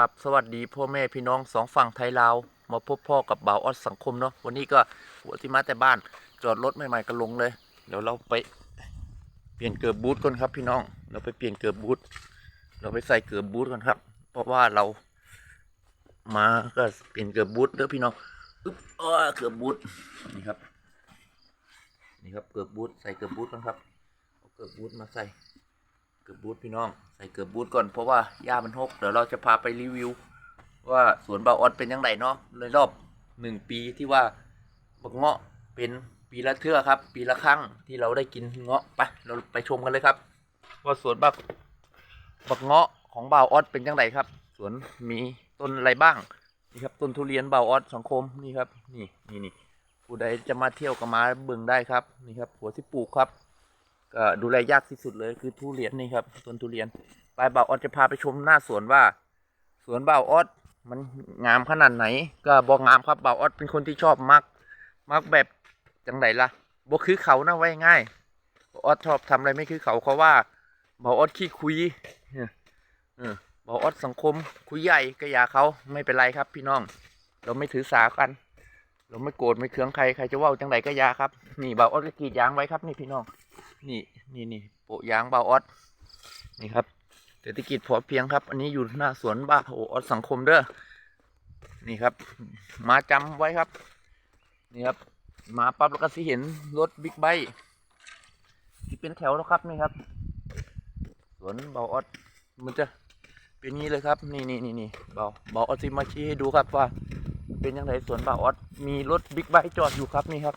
ครับสวัสดีพ่อแม่พี่น้องสองฝั่งไทยลาวมาพบพ่อกับบ่าวออสสังคมเนาะวันนี้ก็หัวที่มาแต่บ้านจอดรถใหม่ๆก็ลงเลย เดี๋ยวเราไปเปลี่ยนเกือบบูทก่อนครับพี่น้อง เราไปเปลี่ยนเกือบบูทเราไปใส่เกือบบูทก่อนครับ เพราะว่าเรามาก็เปลี่ยนเกือบบูทเด้อพี่น้องอึ๊บเออเกือบบูทนี่ครับนี่ครับเกือบบูทใส่เกือบบูทก่อนครับเอาเกือบบูทมาใส่ เกือบบูทพี่น้อง ใส่เกือบบูทก่อนเพราะว่าหญ้ามันหกเดี๋ยวเราจะพาไปรีวิว ว่าสวนบาออนเป็นยังไงเนาะในรอบหนึ่งปีที่ว่าบักเงาะเป็นปีละเทื่อครับ ปีละครั้งที่เราได้กินเงาะไปเราไปชมกันเลยครับ ว่าสวนบักบักเงาะของบ่าวออสเป็นยังไงครับ สวนมีต้นอะไรบ้างนี่ครับต้นทุเรียนบ่าวออสสังคมนี่ครับ นี่นี่นี่ผู้ใดจะมาเที่ยวก็มาเบิ่งได้ครับ นี่ครับหัวที่ปลูกครับ ก็ดูแลยากที่สุดเลยคือทุเรียนนี่ครับต้นทุเรียนไปบ่าวออสจะพาไปชมหน้าสวนว่า สวนบ่าวออสมันงามขนาดไหน ก็บอกงามครับบ่าวออสเป็นคนที่ชอบมัก มักแบบจังไรล่ะบ่คือเขานะไว้ง่ายบ่าวออสชอบทำอะไรไม่คือเขาเขาว่าบ่าวออสขี้คุยเออเออบ่าวออสสังคมคุยใหญ่ก็อย่าเขาไม่เป็นไรครับ พี่น้อง เราไม่ถือสากัน เราไม่โกรธไม่เคืองใครใครจะว่าจังไรก็ยาครับนี่บ่าวออสก็กรีดยางไว้ครับนี่พี่น้อง นี่นี่นี่โปะยางบาออสนี่ครับเศรษฐกิจพอเพียงครับ อันนี้อยู่หน้าสวนบ้าโออสสังคมเด้อนี่ครับ มาจำไว้ครับ นี่ครับ มาปั๊บแล้วก็สิเห็นรถบิ๊กไบค์ที่เป็นแถวแล้วครับนี่ครับ สวนบาออสมันจะเป็นงี้เลยครับ นี่นี่นี่นี่บาวบ่าออสสิมาชี้ให้ดูครับว่า เป็นยังไงสวนบาออสมีรถบิ๊กไบค์จอดอยู่ครับนี่ครับ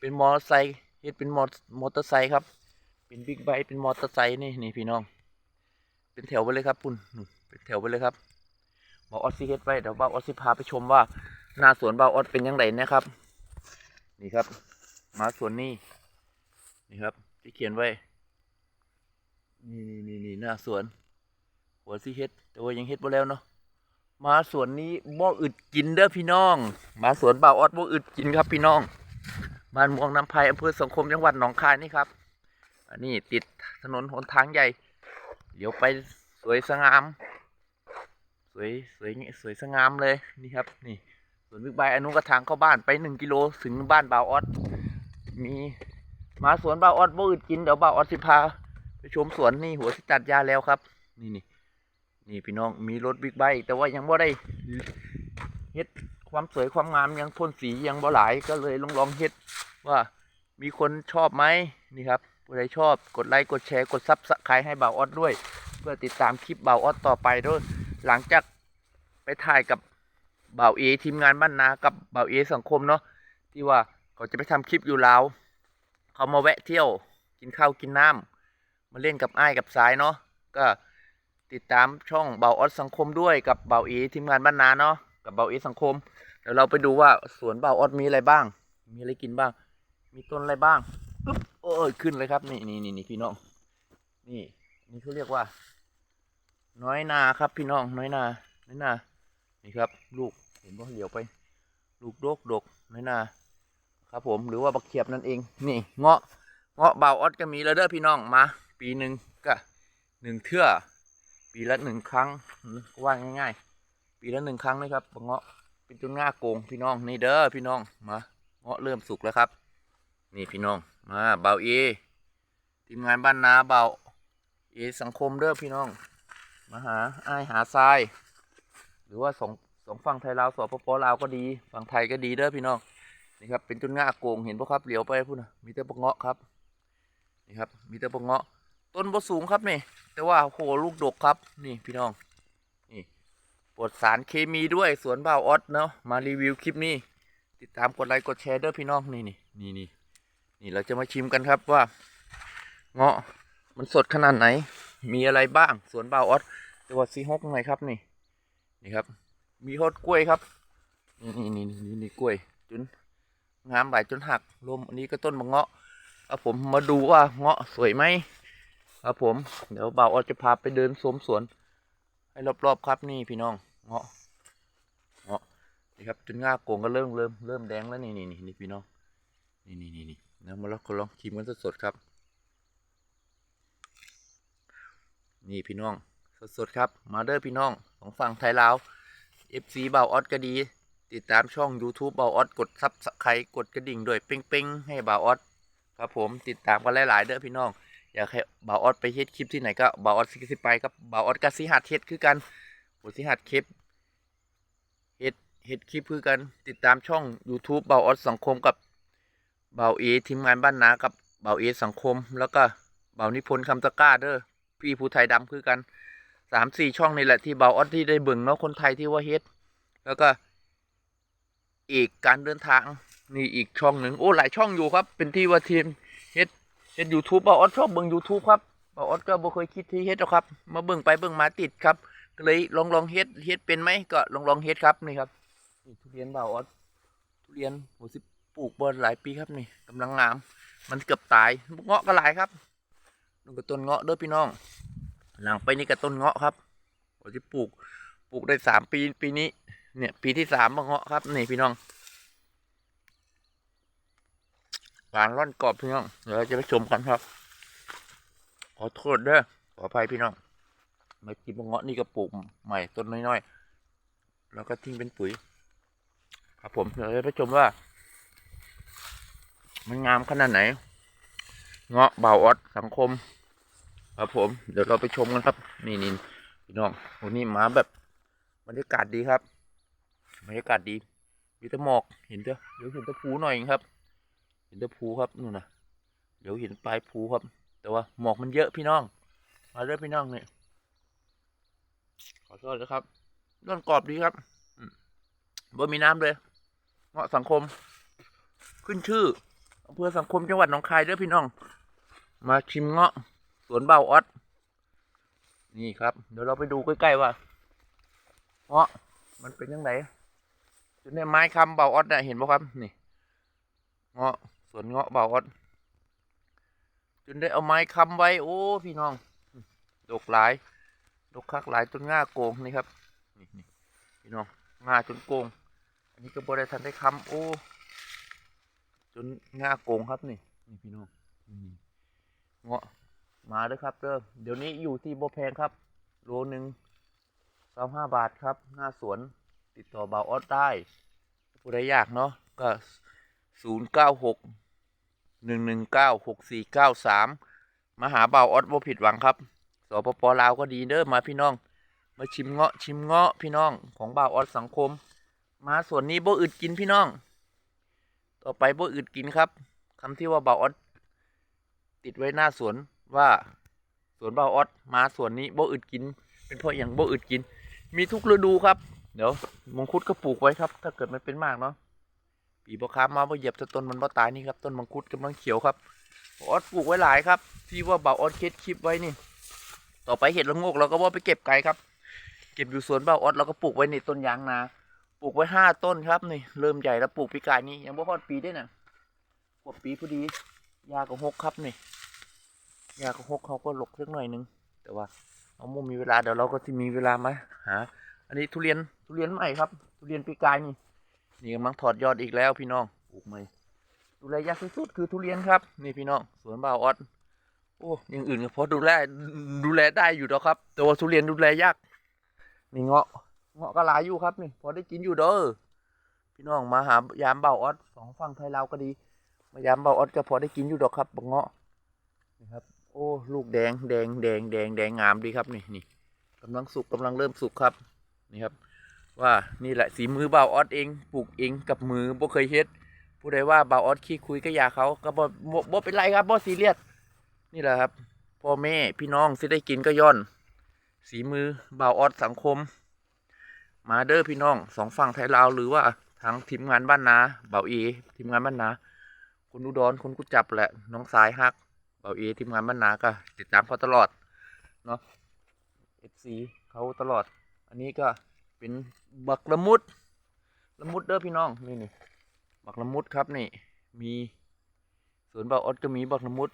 เป็นมอเตอร์ไซค์ เฮ็ดเป็นมอมอเตอร์ไซค์ครับ เป็นบิ๊กไบค์เป็นมอเตอร์ไซค์นี่นี่พี่น้อง เป็นแถวไปเลยครับคุณนู่นเป็นแถวไปเลยครับบาออสซี่เฮ็ดไว้เดี๋ยวบาออสซี่พาไปชมว่าหน้าสวนบาออสเป็นยังไงนะครับ นี่ครับมาสวนนี่นี่ครับ ที่เขียนไว้ นี่นี่นี่นี่หน้าสวน หัวซี่เฮ็ดแต่ว่ายังเฮ็ดบ่แล้วเนาะมาสวนนี้บ่อึดกินเด้อพี่น้อง มาสวนบ่าวออดบ่อึดกินครับพี่น้อง บ้านม่วงน้ำไผ่อำเภอสังคมจังหวัดหนองคายนี่ครับ อันนี้ติดถนนหนทางใหญ่ เดี๋ยวไปสวยสงาม สวยสวยสวยสงามเลยนี่ครับ นี่สวนบิ๊กไบค์อนุกระทางเข้าบ้านไปหนึ่งกิโลถึงบ้านบ่าวออดมีมาสวนบ่าวออดบ่อึดกินเดี๋ยวบ่าวออดสิพาไปชมสวนนี่หัวที่ตัดยาแล้วครับ นี่นี่นี่พี่น้องมีรถบิ๊กไบค์แต่ว่ายังบ่ได้เฮ็ด ความสวยความงามยังพ่นสียังบ่หลายก็เลยลองลองเฮ็ดว่ามีคนชอบไหมนี่ครับผู้ใดชอบกดไลค์กดแชร์กดซับสไครต์ให้บ่าวออดด้วย เพื่อติดตามคลิปบ่าวออดต่อไปด้วยหลังจากไปถ่ายกับบ่าวเอทีมงานบ้านนากับบ่าวเอสังคมเนาะที่ว่าเขาจะไปทำคลิปอยู่ลาวเขามาแวะเที่ยวกินข้าวกินน้ำมาเล่นกับอ้ายกับสายเนาะก็ติดตามช่องบ่าวออดสังคมด้วยกับบ่าวเอทีมงานบ้านนาเนาะกับบ่าวเอสังคม เดี๋ยวเราไปดูว่าสวนบ่าวออดมีอะไรบ้าง มีอะไรกินบ้าง มีต้นอะไรบ้างปึ๊บโอ้ยขึ้นเลยครับ นี่นี่นี่พี่น้อง นี่ นี่เขาเรียกว่า น้อยนาครับพี่น้อง น้อยนา น้อยนา นี่ครับ ลูก เห็นว่าเหลียวไป ลูกดกดก น้อยนา ครับ ผม หรือว่าบักเขียบนั่นเอง นี่ เงาะ เงาะเบาออดก็มีแล้วเด้อพี่น้อง มา ปีหนึ่งก็หนึ่งเทื่อ ปีละหนึ่งครั้งก็ว่าง่าย ๆ ปีละหนึ่งครั้งนะครับเงาะ เป็นต้นง่าโกงพี่น้องนี่เด้อพี่น้องมาเงาะเริ่มสุกแล้วครับ นี่พี่น้องมาเบาเอทีมงานบ้านนาเบาเอสังคมเด้อพี่น้องมาหาอ้ายหาทราย หรือว่าสองสองฝั่งไทยลาวสปปลาวก็ดีฝั่งไทยก็ดีเด้อพี่น้องนี่ครับเป็นต้นง่าโกงเห็นปะครับเหลียวไปพุ่นะมีแต่ปะเงาะครับนี่ครับมีแต่ปะเงาะต้นบ่สูงครับนี่ แต่ว่าโหลูกดกครับ นี่พี่น้อง ปลดสารเคมีด้วยสวนบ่าวออสเนาะมารีวิวคลิปนี้ ติดตามกดไลค์กดแชร์เด้อพี่น้องนี่นี่นี่นี่นี่เราจะมาชิมกันครับว่า เงาะมันสดขนาดไหน มีอะไรบ้างสวนบ่าวออสจังหวัดสีฮกไงครับนี่ นี่ครับ มีฮอดกล้วยครับ นี่นี่นี่นี่นี่กล้วยจนงามหลายจนหักลมอันนี้ก็ต้นมะเงาะเอาผมมาดูว่าเงาะสวยไหมครับผม เดี๋ยวบ่าวออสจะพาไปเดินสวมสวน ให้รอบๆครับนี่พี่น้องเงาะเงาะนี่ครับจนง่าโกงก็เริ่มเริ่มเริ่มแดงแล้วนี่นี่นี่นี่พี่น้องนี่นี่นี่นี่แล้วมาลองลองชิมกันสดๆครับ นี่พี่น้องสดๆครับ มาเด้อพี่น้องของฝั่งไทยลาว FC เบาออดก็ดี ติดตามช่อง YouTube เบาออดกดซับสไครต์กดกระดิ่งด้วยเป้งๆให้เบาออดครับผมติดตามกันหลายๆเด้อพี่น้อง อยากให้เบาออดไปเฮ็ดคลิปที่ไหนก็เบาออดสิสิไปครับเบาออดก็สิหัดเฮ็ดคือกันผมสิหัดคลิปเฮ็ดเฮ็ดคลิปคือกันติดตามช่อง YouTube เบาออดสังคมกับเบาเอทีมงานบ้านนากับเบาเอสังคม แล้วก็เบานิพนธ์คำตะกร้าเด้อพี่ผู้ไทยดำคือกันสามสี่ช่องนี่แหละที่เบาออดที่ได้เบิ่งเนาะคนไทยที่ว่าเฮ็ดแล้วก็อีกการเดินทางนี่อีกช่องหนึ่งโอ้หลายช่องอยู่ครับ เป็นที่ว่าทีมเฮ็ด เฮ็ดยูทูบบาออดชอบเบิ่งยูทูบครับบาออดก็บ่เคยคิดที่เฮ็ดหรอกครับ มาเบิ่งไปเบิ่งมาติดครับก็เลยลองลองเฮ็ดเฮ็ดเป็นไหมก็ลองลองเฮ็ดครับนี่ครับนี่ทุเรียนเบาออดทุเรียนโหสิปลูกบนหลายปีครับนี่กำลังงาม มันเกือบตายเงาะก็หลายครับนู่ก็ต้นเงาะเด้อพี่น้อง หลังไปนี่ก็ต้นเงาะครับโหสิปลูกปลูกได้สามปีปีนี้เนี่ยปีที่สามเงาะครับนี่พี่น้อง หวานร่อนกรอบพี่น้องเดี๋ยวเราจะไปชมกันครับ ขอโทษเด้อขออภัยพี่น้องมากินมะเงาะนี่ก็ปลูกใหม่ต้นน้อยๆ แล้วก็ทิ้งเป็นปุ๋ย ครับผมเดี๋ยวจะไปชมว่า มันงามขนาดไหน เงาะเบาออดสังคม ครับผม เดี๋ยวเราไปชมกันครับ นี่นี่พี่น้องวันนี้มาแบบบรรยากาศดีครับบรรยากาศดีมีแต่หมอกเห็นเด้อเดี๋ยวเห็นตะภูหน่อยครับ ห็นแตะภูครับนู่นนะเดี๋ยวเห็นปลายภูครับ แต่ว่าหมอกมันเยอะพี่น้อง มาเด้อพี่น้องเนี่ยขอโทษนะครับร่อนกรอบดีครับบ่มีน้ำเลยเงาะสังคม ขึ้นชื่ออำเภอสังคมจังหวัดหนองคายเด้อพี่น้อง มาชิมเงาะสวนเบาออดนี่ครับ เดี๋ยวเราไปดูใกล้ๆว่าเงาะมันเป็นยังไงจุดนี้ไม้คำเบาออดน่ะเห็นป่ะครับ นี่เงาะ วน เงาะเบาออดจนได้เอาไม้คำไว้ โอ้ พี่น้อง ดกหลาย ดกคักหลายจนง่าโกงนี่ครับ นี่นี่พี่น้องง่าจนโกง อันนี้ก็บริทันได้คำโอ้ จนง่าโกงครับนี่ นี่พี่น้องเงาะมาเด้อครับเด้อเดี๋ยวนี้อยู่ที่โบแพงครับ โลหนึ่งสามห้าบาทครับ หน้าสวนติดต่อบาวออสได้ผู้ใดอยากเนาะก็ศูนย์เก้าหก หนึ่งหนึ่งเก้าหกสี่เก้าสามมาหาบาวออสบ่ผิดหวังครับสปปลาวก็ดีเด้อมาพี่น้อง มาชิมเงาะชิมเงาะพี่น้องของบาวออสสังคม มาสวนนี้บ่อึดกินพี่น้อง ต่อไปบ่อึดกินครับคำที่ว่าบาวออสติดไว้หน้าสวนว่าสวนบาวออสมาสวนนี้บ่อึดกิน เป็นเพราะอย่างบ่อึดกิน มีทุกฤดูครับ เดี๋ยวมงคุดก็ปลูกไว้ครับ ถ้าเกิดมันเป็นมากเนาะ ปีบอค้ามาบ่เหยียบต่ต้นมันบ่ตายนี่ครับต้นมังคุดกำลังเขียวครับออดปลูกไว้หลายครับ ที่ว่าเบ่าออดเคสคลิปไว้นี่ ต่อไปเห็ดละงกเราก็ว่าไปเก็บไกลครับ เก็บอยู่สวนเบ่าออดเราก็ปลูกไว้ในต้นยางนาปลูกไว้ห้าต้นครับนี่ เริ่มใหญ่แล้วปลูกปีกายนี่ยังบ่พอดปีได้น่ะกว่าปีพอดียาก็หกครับนี่ยาก็หกเขาก็หลกสักหน่อยนึงแต่ว่าเอาโมมีเวลาเดี๋ยวเราก็จะมีเวลามาหาอันนี้ทุเรียนทุเรียนใหม่ครับ ทุเรียนปีกายนี่ นี่กำลังถอดยอดอีกแล้วพี่น้องปลูกใหม่ดูแลยากที่สุดคือทุเรียนครับ นี่พี่น้องสวนบ่าวออดโอ้ยังอื่นก็พอดูแลดูแลได้อยู่แล้วครับ แต่ว่าทุเรียนดูแลยากนี่เงาะเงาะก็หลายอยู่ครับนี่พอได้กินอยู่เด้อพี่น้องมาหายามบ่าวออดสองฝั่งไทยลาวก็ดี มายามบ่าวออดก็พอได้กินอยู่ดอกครับบักเงาะนี่ครับ โอ้ลูกแดงแดงแดงแดงแดงงามดีครับนี่นี่กำลังสุกกำลังเริ่มสุกครับนี่ครับ ว่านี่แหละสีมือบ่าวออดเองปลูกเองกับมือบ่เคยเฮ็ดผู้ใดว่าบ่าวออดขี้คุยก็อย่าเขาก็บ่บ่บ่เป็นไรครับบ่ซีเรียสนี่แหละครับพ่อแม่พี่น้องสิได้กินก็ย่อน สีมือบ่าวออดสังคม มาเด้อพี่น้องสองฝั่งไทยลาวหรือว่าทางทีมงานบ้านนาบ่าวเอทีมงานบ้านนาคนอุดรคนกุจับแหละน้องสายฮักเบาเอทีมงานบ้านนาก็ติดตามเขาตลอดเนาะเอฟซีเขาตลอด อันนี้ก็ เป็นบักละมุดละมุดเด้อพี่น้องนี่นี่บักละมุดครับนี่ มีสวนเบาออดก็มีบักละมุด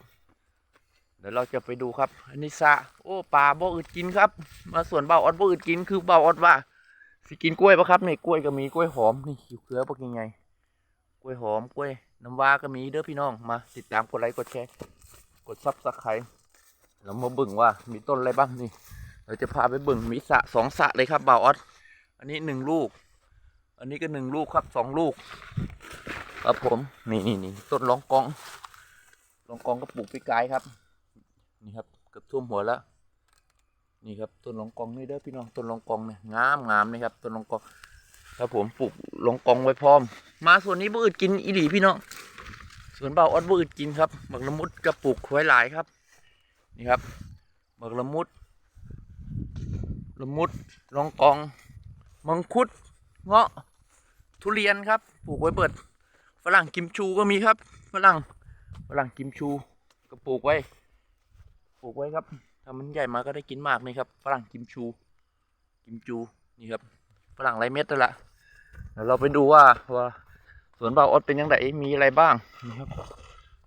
เดี๋ยวเราจะไปดูครับ อันนี้สะโอ้ปลาบ่อึดกินครับ มาสวนเบาออดบ่อึดกินคือเบาออดว่าสิกินกล้วยปะครับนี่กล้วยก็มีกล้วยหอมนี่ขิวเกลือปะยังไงกล้วยหอมกล้วยน้ำว้าก็มีเด้อพี่น้องมา ติดตามกดไลค์กดแชร์กดซับสไครต์แล้วมาบึ่งว่ามีต้นอะไรบ้างนี่ เราจะพาไปบิ่งมีสะสองสะเลยครับบ่าออส อันนี้หนึ่งลูก อันนี้ก็หนึ่งลูกครับสองลูก ครับผมนี่นี่นี่ต้นรองกองรองกองก็ปลูกปีกายครับ นี่ครับเกือบท่วมหัวแล้วนี่ครับต้นรองกองนี่เด้อพี่น้องต้นรองกองเนี่ยงามงามนี่ครับต้นรองกองครับผมปลูกรองกองไว้พร้อม มาส่วนนี้บืดกินอีหลีพี่น้องส่วนเบาออดบืดกินครับบักละมุดกระปลูกไว้หลายครับ นี่ครับบักละมุดละมุดรองกอง มังคุดเงาะทุเรียนครับปลูกไว้เปิดฝรั่งกิมชูก็มีครับฝรั่งฝรั่งกิมชูก็ปลูกไว้ ปลูกไว้ครับถ้ามันใหญ่มาก็ได้กินมากนี่ครับฝรั่งกิมชู กิมจูนี่ครับฝรั่งไรเม็ดนั่นแหละเดี๋ยวเราไปดูว่าว่าสวนเบาออดเป็นยังไงมีอะไรบ้างนี่ครับ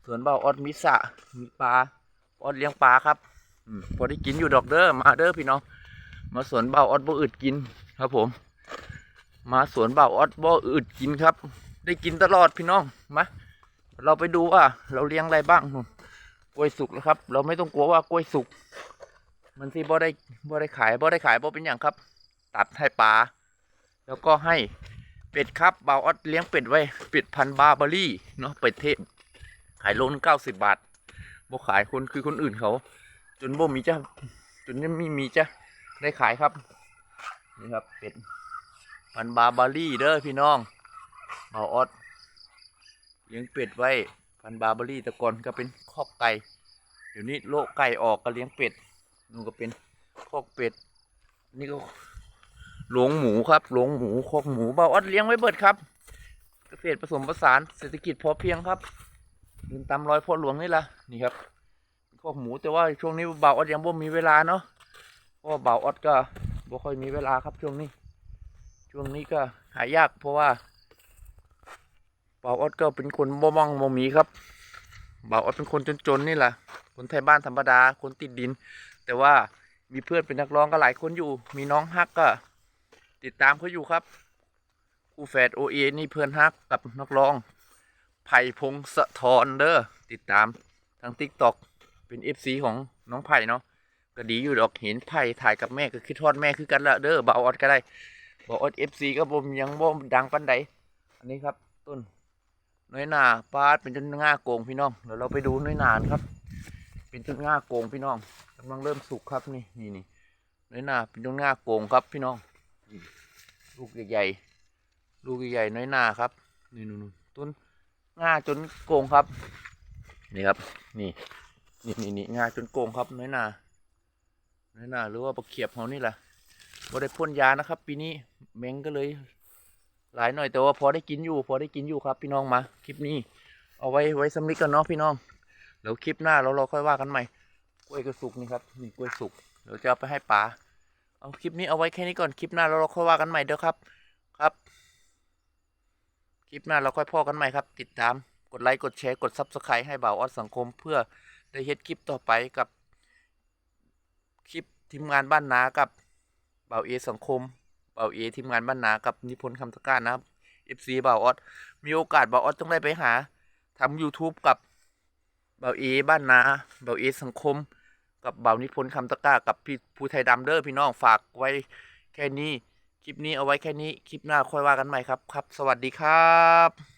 สวนเบาออดมีสระมีปลาออดเลี้ยงปลาครับอพอได้กินอยู่ดอกเด้อมาเด้อพี่น้องมาสวนเบาออดบ่อึดกิน ครับผม มาสวนเบาออดบ่อึดกินครับ ได้กินตลอดพี่น้องมาเราไปดูว่าเราเลี้ยงอะไรบ้างนู่นกล้วยสุกแล้วครับ เราไม่ต้องกลัวว่ากล้วยสุก มันที่บ่ได้บ่ได้ขายบ่ได้ขายบ่เป็นอย่างครับ ตัดให้ปลาแล้วก็ให้เป็ดครับเบาออดเลี้ยงเป็ดไว้เป็ดพันบาร์เบอรี่เนาะเป็ดเทพขายโลนเก้าสิบบาทบ่ขายคนคือคนอื่นเขา จนบ่มีจะจนยังไม่มีจะได้ขายครับ นี่ครับเป็ดพันบาบอรี่เด้อพี่น้องเบาออดเลี้ยงเป็ดไว้พันบาบอรี่แต่ก่อนก็เป็นคอกไก่เดี๋ยวนี้โลกไก่ออกก็เลี้ยงเป็ดนู่นก็เป็นคอกเป็ด นี่ก็หลวงหมูครับหลวงหมูคอกหมูเบาออดเลี้ยงไว้เบิดครับ เกษตรผสมผสานเศรษฐกิจพอเพียงครับเดินตามรอยพ่อหลวงนี่ละนี่ครับคอกหมูแต่ว่าช่วงนี้เบาออดยังบ่มีเวลาเนาะ เพราะว่าเบาออดก็บ่ค่อยมีเวลาครับช่วงนี้ ช่วงนี้ก็หายากเพราะว่าเบาออดก็เป็นคนบ่มองบ่มีครับเบาออดเป็นคนจนๆนี่แหละคนไทยบ้านธรรมดาคนติดดิน แต่ว่ามีเพื่อนเป็นนักร้องก็หลายคนอยู่ มีน้องฮักก็ ติดตามเขาอยู่ครับคู่แฝดโอเอนี่เพื่อนฮักกับนักร้องไผ่พงศธรเด้อติดตามทางทิกต็อกเป็นเอฟซีของน้องไผ่เนาะ ก็ดีอยู่ดอกเห็นไผ่ถ่ายกับแม่ก็คิดทอดแม่คือกันละเด้อบ่าวออดก็ได้บ่าวออดเอฟซีก็บ่มยังบ่ดังปันใดอันนี้ครับต้นน้อยหนาปาดเป็นต้นง่าโกงพี่น้องเดี๋ยวเราไปดูน้อยหนานครับ เป็นต้นง่าโกงพี่น้องกำลังเริ่มสุกครับนี่นี่นี่น้อยหนาเป็นต้นง่าโกงครับพี่น้องลูกใหญ่ๆลูกใหญ่ๆน้อยหนาครับนี่นู่นต้นง่าจนโกงครับ นี่ครับ นี่ นี่นี่นี่ง่าจนโกงครับน้อยหนา น้อยหนาหรือว่าปลาเขียบเขานี่แหละบ่ได้พ่นยานะครับ ปีนี้แมงก็เลย หลายหน่อยแต่ว่าพอได้กินอยู่ พอได้กินอยู่ครับ พี่น้องมา คลิปนี้ เอาไว้ไว้สำลิกกันเนาะพี่น้องเดี๋ยวคลิปหน้าเราเราค่อยว่ากันใหม่กล้วยกระสุกนี่ครับนี่กล้วยสุกเดี๋ยวจะเอาไปให้ป๋าเอาคลิปนี้เอาไว้แค่นี้ก่อนคลิปหน้าเราเราค่อยว่ากันใหม่เด้อครับ ครับ คลิปหน้าเราค่อยพอกันใหม่ครับ ติดตามกดไลค์กดแชร์กดซับสไครต์ให้บ่าวออดสังคม เพื่อได้เฮ็ดคลิปต่อไปกับ ทีมงานบ้านนากับเบาเอสังคมเบาเอทีมงานบ้านนากับนิพนธ์คำตะการนะครับ FC บ่าออดมีโอกาสเบาออดต้องได้ไปหาทำ YouTube กับเบาเอบ้านนาเบาเอสังคม กับเบานิพนธ์คำตะกร้ากับพี่ภูไทยดำเด้อพี่น้องฝากไว้แค่นี้ คลิปนี้เอาไว้แค่นี้ คลิปหน้าค่อยว่ากันใหม่ครับครับ สวัสดีครับ